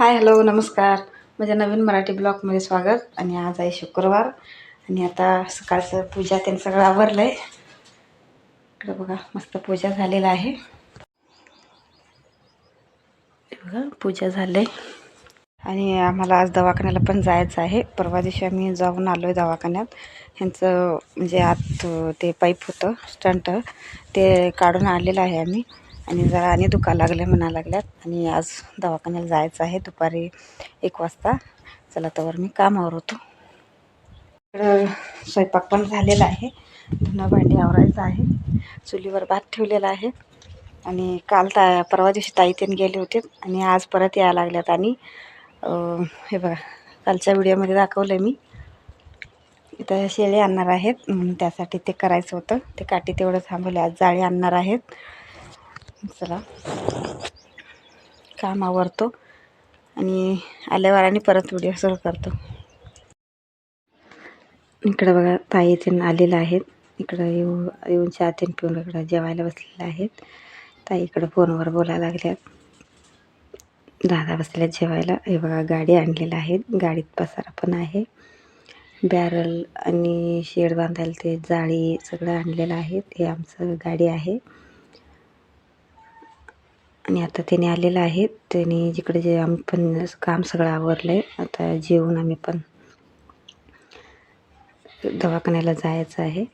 Hi hello नमस्कार. माझ्या नवीन मराठी ब्लॉगमध्ये स्वागत. आणि आज आहे शुक्रवार. आणि आता सकाळचं पूजा त्यांनी सगळं आवरलं आहे इकडं बघा मस्त पूजा झालेला आहे. बघा पूजा झाले आणि आम्हाला आज दवाखान्याला पण जायचं आहे. परवा दिवशी आम्ही जाऊन आलो आहे दवाखान्यात. ह्यांचं म्हणजे आत ते पाईप होतं स्टंट ते काढून आलेलं आहे आम्ही. आणि जरा आणि दुखा लागले म्हणा लागल्यात. आणि आज दवाखान्याला जायचं आहे दुपारी एक वाजता. चला तर मी कामावर होतो. इकडं स्वयंपाक पण झालेला आहे. धुणं भांडी आवरायचं आहे. चुलीवर भात ठेवलेला आहे. आणि काल ता परवा दिवशी ताईतेन गेले होते. आणि आज परत यायला लागल्यात. आणि हे बघा कालच्या व्हिडिओमध्ये दाखवलं मी. इथं शेळी आणणार आहेत. त्यासाठी ते करायचं होतं. ते काठी तेवढं थांबवले. आज जाळी आणणार आहेत. चला. काम आवरतो. आणि आल्यावर आणि परत व्हिडिओ सुरू करतो. इकडं बघा ताई ते आलेलं आहेत. इकडं येऊ येऊन चहा तीन पिऊन इकडं जेवायला बसलेलं आहेत. ताई इकडं फोनवर बोलायला लागल्यात. दादा बसल्यात जेवायला. हे बघा गाडी आणलेलं आहेत. गाडीत पसारा पण आहे. बॅरल आणि शेड बांधायला ते जाळी सगळं आणलेलं आहे हे आमचं गाडी आहे. आणि आता त्याने आलेलं आहे. त्याने जिकडे जे आम्ही पण काम सगळं आवरलं आहे आता जेवून आम्ही पण दवाखान्याला जायचं आहे.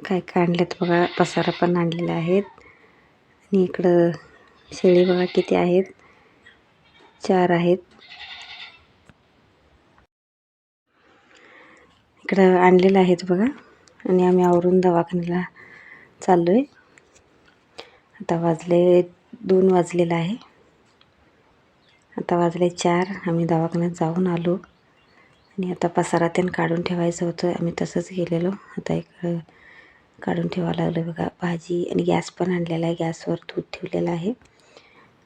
काय काय आणलेत बघा. पसारा पण आणलेला आहेत आणि इकडं शेळी बघा किती आहेत. चार आहेत. इकडं आणलेलं आहेत बघा. आणि आम्ही आवरून दवाखान्याला चाललो आहे आता वाजले दोन वाजलेलं आहे. आता वाजले चार. आम्ही दवाखान्यात जाऊन आलो. आणि आता पसारा त्यानं काढून ठेवायचं होतं. आम्ही तसंच गेलेलो. आता एक काढून ठेवावं लागलं बघा. भाजी आणि गॅस पण आणलेला आहे. गॅसवर दूध ठेवलेलं आहे.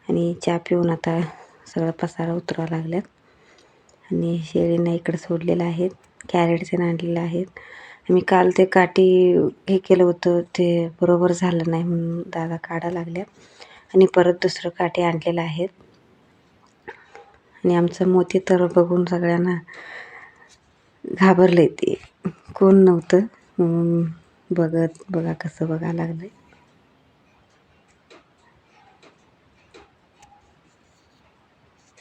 आणि चहा पिऊन आता सगळं पसारा उतरावं लागल्यात. आणि शेळींना इकडं सोडलेलं आहे. कॅरेट त्यानं आणलेलं आहेत. मी काल ते काठी हे केलं होतं ते बरोबर झालं नाही म्हणून दादा काढा लागल्या. आणि परत दुसरं काठी आणलेलं आहेत आणि आमचं मोती तर बघून सगळ्यांना घाबरले ते. कोण नव्हतं म्हणून बघत बघा कसं बघा लागलं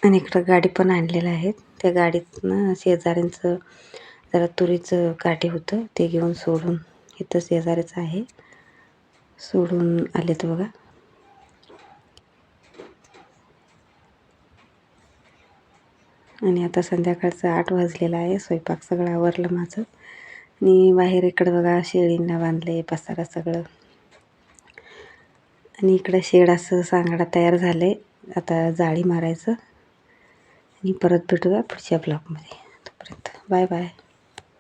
आणि इकडं गाडी पण आणलेलं आहेत त्या गाडीतनं शेजाऱ्यांचं जरा तुरीचं काठी होतं ते घेऊन सोडून इथं शेजारीच आहे. सोडून आलेत बघा. आणि आता संध्याकाळचं आठ वाजलेलं आहे स्वयंपाक सगळं आवरलं माझं. आणि बाहेर इकडं बघा शेळींना बांधले पसारा सगळं. आणि इकडं शेड असं सांगाडा तयार झालं आहे आता जाळी मारायचं. आणि परत भेटूया पुढच्या ब्लॉकमध्ये तोपर्यंत बाय बाय.